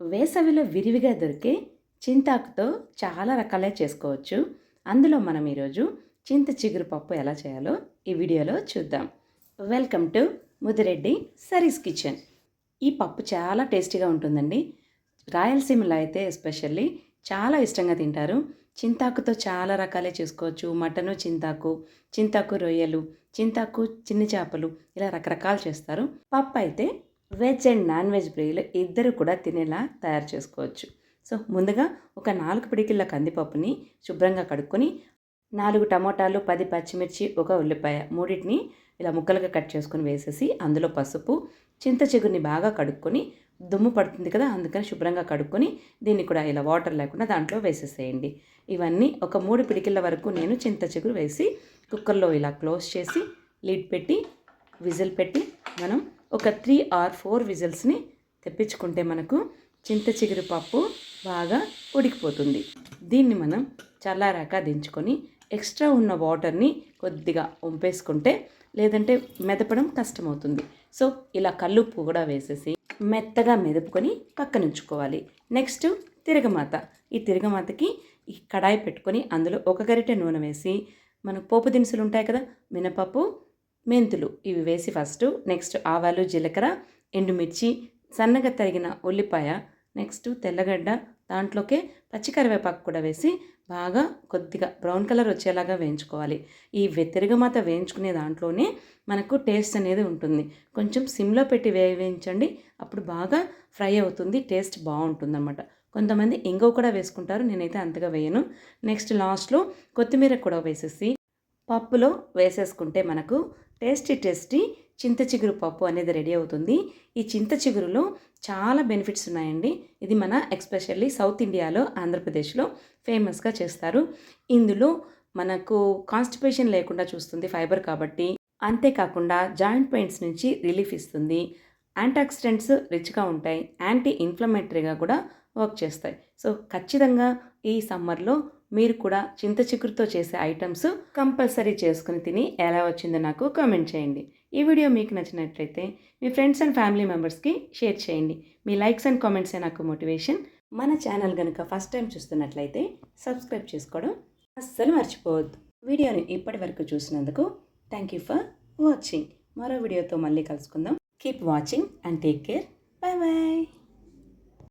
వేసవిలో విరివిగా దొరికే చింతాకుతో చాలా రకాలే చేసుకోవచ్చు. అందులో మనం ఈరోజు చింత చిగురు పప్పు ఎలా చేయాలో ఈ వీడియోలో చూద్దాం. Welcome to Mudireddy Sari's kitchen ఈ పప్పు చాలా టేస్టీగా ఉంటుందండి. రాయలసీమలో అయితే ఎస్పెషల్లీ చాలా ఇష్టంగా తింటారు. చింతాకుతో చాలా రకాలే చేసుకోవచ్చు. మటను చింతాకు చింతాకు రొయ్యలు చింతాకు చిన్ని చేపలు ఇలా రకరకాలు చేస్తారు. పప్పు అయితే వెజ్ అండ్ నాన్ వెజ్ ప్రియులు ఇద్దరు కూడా తినేలా తయారు చేసుకోవచ్చు. సో ముందుగా ఒక నాలుగు పిడికిళ్ళ కందిపప్పుని శుభ్రంగా కడుక్కొని నాలుగు టమోటాలు పది పచ్చిమిర్చి ఒక ఉల్లిపాయ మూడింటిని ఇలా ముక్కలుగా కట్ చేసుకొని వేసేసి అందులో పసుపు చింత చిగురిని బాగా కడుక్కొని దుమ్ము పడుతుంది కదా అందుకని శుభ్రంగా కడుక్కొని దీన్ని కూడా ఇలా వాటర్ లేకుండా దాంట్లో వేసేసేయండి. ఇవన్నీ ఒక మూడు పిడికిళ్ళ వరకు నేను చింత చిగురు వేసి కుక్కర్లో ఇలా క్లోజ్ చేసి లిడ్ పెట్టి విజిల్ పెట్టి మనం ఒక త్రీ ఆర్ ఫోర్ విజిల్స్ని తెప్పించుకుంటే మనకు చింత చిగురు పప్పు బాగా ఉడికిపోతుంది. దీన్ని మనం చల్లారాక దించుకొని ఎక్స్ట్రా ఉన్న వాటర్ని కొద్దిగా వంపేసుకుంటే లేదంటే మెదపడం కష్టమవుతుంది. సో ఇలా కల్లుప్పు కూడా వేసేసి మెత్తగా మెదుపుకొని పక్కన ఉంచుకోవాలి. నెక్స్ట్ తిరగమాత. ఈ తిరగమాతకి ఈ కడాయి పెట్టుకొని అందులో ఒక గరిటె నూనె వేసి మనకు పోపు దినుసులు ఉంటాయి కదా మినపప్పు మెంతులు ఇవి వేసి ఫస్ట్ నెక్స్ట్ ఆవాలు జీలకర్ర ఎండుమిర్చి సన్నగా తరిగిన ఉల్లిపాయ నెక్స్ట్ తెల్లగడ్డ దాంట్లోకే పచ్చికరివేపాకు కూడా వేసి బాగా కొద్దిగా బ్రౌన్ కలర్ వచ్చేలాగా వేయించుకోవాలి. ఈ వెతిరిగమాత వేయించుకునే దాంట్లోనే మనకు టేస్ట్ అనేది ఉంటుంది. కొంచెం సిమ్లో పెట్టి వేయించండి అప్పుడు బాగా ఫ్రై అవుతుంది టేస్ట్ బాగుంటుందన్నమాట. కొంతమంది ఇంగో కూడా వేసుకుంటారు నేనైతే అంతగా వేయను. నెక్స్ట్ లాస్ట్లో కొత్తిమీర కూడా వేసేసి పప్పులో వేసేసుకుంటే మనకు టేస్టీ టేస్టీ చింత చిగురు పప్పు అనేది రెడీ అవుతుంది. ఈ చింత చిగురులో చాలా బెనిఫిట్స్ ఉన్నాయండి. ఇది మన ఎక్స్పెషల్లీ సౌత్ ఇండియాలో ఆంధ్రప్రదేశ్లో ఫేమస్గా చేస్తారు. ఇందులో మనకు కాన్స్టిపేషన్ లేకుండా చూస్తుంది ఫైబర్ కాబట్టి. అంతేకాకుండా జాయింట్ పెయిన్స్ నుంచి రిలీఫ్ ఇస్తుంది. యాంటాక్సిడెంట్స్ రిచ్గా ఉంటాయి. యాంటీ ఇన్ఫ్లమేటరీగా కూడా వర్క్ చేస్తాయి. సో ఖచ్చితంగా ఈ సమ్మర్లో మీరు కూడా చింత చిగురుతో చేసే ఐటమ్స్ కంపల్సరీ చేసుకుని తిని ఎలా వచ్చిందో నాకు కామెంట్ చేయండి. ఈ వీడియో మీకు నచ్చినట్లయితే మీ ఫ్రెండ్స్ అండ్ ఫ్యామిలీ మెంబర్స్కి షేర్ చేయండి. మీ లైక్స్ అండ్ కామెంట్సే నాకు మోటివేషన్. మన ఛానల్ కనుక ఫస్ట్ టైం చూస్తున్నట్లయితే సబ్స్క్రైబ్ చేసుకోవడం అస్సలు మర్చిపోవద్దు. వీడియోని ఇప్పటి వరకు చూసినందుకు థ్యాంక్ యూ ఫర్ వాచింగ్. మరో వీడియోతో మళ్ళీ కలుసుకుందాం. Keep watching and take care. Bye bye